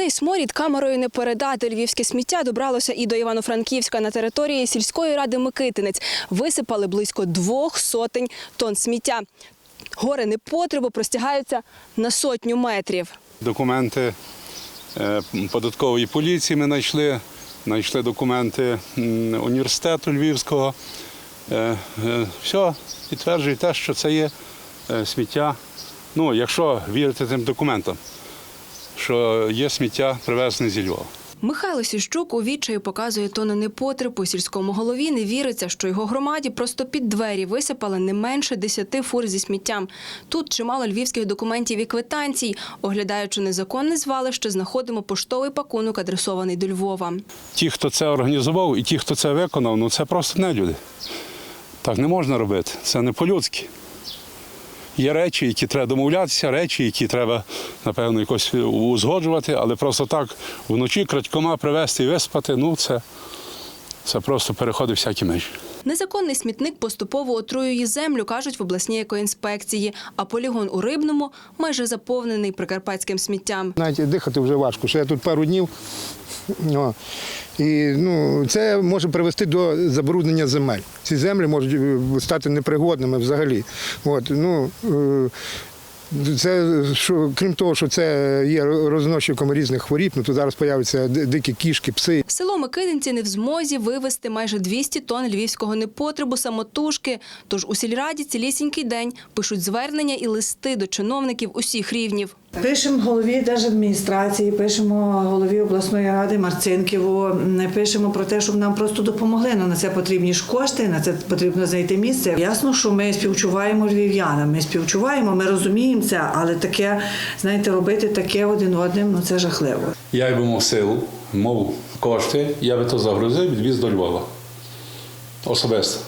Цей сморід камерою не передати. Львівське сміття добралося і до Івано-Франківська на території сільської ради Микитинець. Висипали близько двох сотень тонн сміття. Гори непотребу простягаються на сотню метрів. Документи е, податкової поліції ми знайшли, знайшли документи університету Львівського. Е, е, Все підтверджує те, що це є сміття. Ну, якщо вірити тим документам, що є сміття привезене зі Львова. Михайло Сіщук у відчаю показує тони непотребу. Сільському голові не віриться, що його громаді просто під двері висипали не менше десяти фур зі сміттям. Тут чимало львівських документів і квитанцій. Оглядаючи незаконне звалище, знаходимо поштовий пакунок, адресований до Львова. Ті, хто це організував, і ті, хто це виконав, ну це просто не люди. Так не можна робити. Це не по-людськи. Є речі, які треба домовлятися, речі, які треба, напевно, якось узгоджувати, але просто так вночі крадькома привезти і виспати, ну це, це просто переходить всякі межі. Незаконний смітник поступово отруює землю, кажуть в обласній екоінспекції. А полігон у Рибному майже заповнений прикарпатським сміттям. Навіть дихати вже важко, що я тут пару днів. О. І ну, це може привести до забруднення земель. Ці землі можуть е, стати непригодними взагалі. От, ну, е, це, що, крім того, що це є розносчиком різних хворіб, ну, то зараз появляться дикі кішки, пси. Село Микитинці не в змозі вивезти майже 200 тонн львівського непотребу самотужки. Тож у сільраді цілісінький день пишуть звернення і листи до чиновників усіх рівнів. Пишемо голові держадміністрації, пишемо голові обласної ради Марцинківу, пишемо про те, щоб нам просто допомогли. Ну, на це потрібні ж кошти, на це потрібно знайти місце. Ясно, що ми співчуваємо львів'янам, ми співчуваємо, ми розуміємо це, але таке, знаєте, робити таке один одним, ну це жахливо. Я би мав силу, мав кошти, я би то загрузив, відвіз до Львова. Особисто.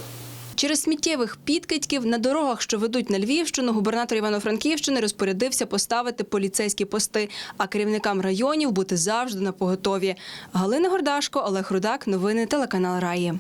Через сміттєвих підкидьків на дорогах, що ведуть на Львівщину, губернатор Івано-Франківщини розпорядився поставити поліцейські пости, а керівникам районів бути завжди на поготові. Галина Гордашко, Олег Рудак. Новини телеканал Раї.